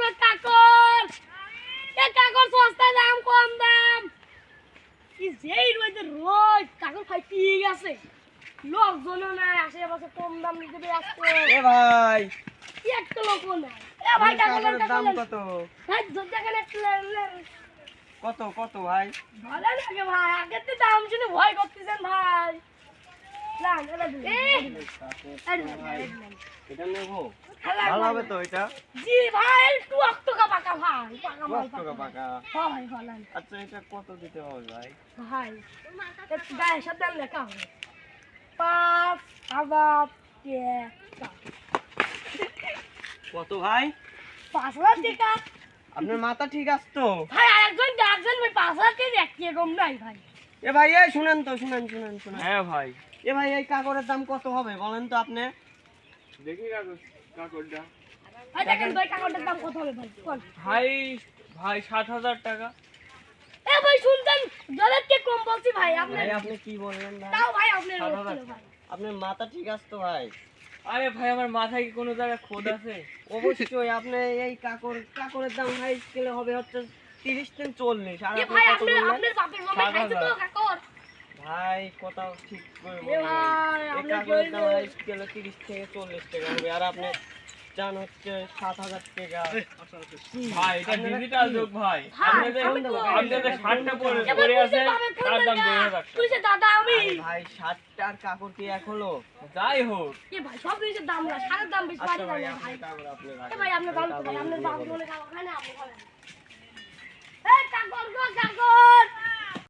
গো কাকর এ কাকর সস্তা দাম কম দাম কি যেই রয়েছে রোজ কাকর ভাই পিয়ে গেছে লোকজনও নাই আশেপাশে কম দাম নিতে আসছে এ ভাই একটা লোকও নাই এ ভাই কাকর দাম কত ভাই দেখেন কত কত ভাই ভালো লাগে ভাই আগের তো দাম শুনে ভয় করতেছেন ভাই না। এটা নেব ভালো ভালো হবে তো এটা? জি ভাই একটু অক্ত পাকা ভাই পাকা মাল দশ টাকা পাকা ভাই। ভালো আচ্ছা এটা কত দিতে হবে ভাই? ভাই একটু গায়ে সাথে লেখা হবে? পাঁচ টাকা কত ভাই? পাঁচ হাজার টাকা। আপনার মাথা ঠিক আছে তো? ভাই আরেকজন ডাকছেন ভাই পাঁচ হাজার টাকা একটি কম নাই ভাই। এ ভাই এই শুনেন তো শুনেন শুনেন শুনেন। হ্যাঁ ভাই। এ ভাই এই কাপড়ের দাম কত হবে বলেন তো আপনি? দেখি কাগজ। কাগজটা ভাই দেখেন দাম কত হবে ভাই? ভাই ভাই সাত হাজার টাকা। এ ভাই শুনতেন জলের থেকে কম বলছি ভাই আপনি আপনি কি বললেন ভাই? তাও ভাই আপনি সাত রোজ হাজার। ছিল ভাই। আপনার মাথা ঠিক আছে তো ভাই? আরে ভাই আমার মাথায় কি কোনো জায়গায় খোদ আছে? অবশ্যই আপনি এই কাকর কাকরের দাম ভাই স্কেলে হবে হচ্ছে তিরিশ থেকে চল্লিশ। আর আপনার বাপের মামা খাইছে তো ভাই কোথাও ঠিক করে। ভাই স্কেলে তিরিশ থেকে চল্লিশ টাকা হবে আর আপনি চান হচ্ছে সাত হাজার টাকা। ভাই এটা ডিজিটাল যুগ ভাই। ভাই, আপনি যে আমি তো- আপনি যে শার্টটা পরে পরে তুই আছেন যে বাপের তার দাম দুই হাজার দাদা আমি আরে ভাই সাতটার কাপড় কি এক হলো যাই হোক। এ ভাই সব জিনিসের দাম না দাম বেশি আচ্ছা ভাই ভালো না আপনি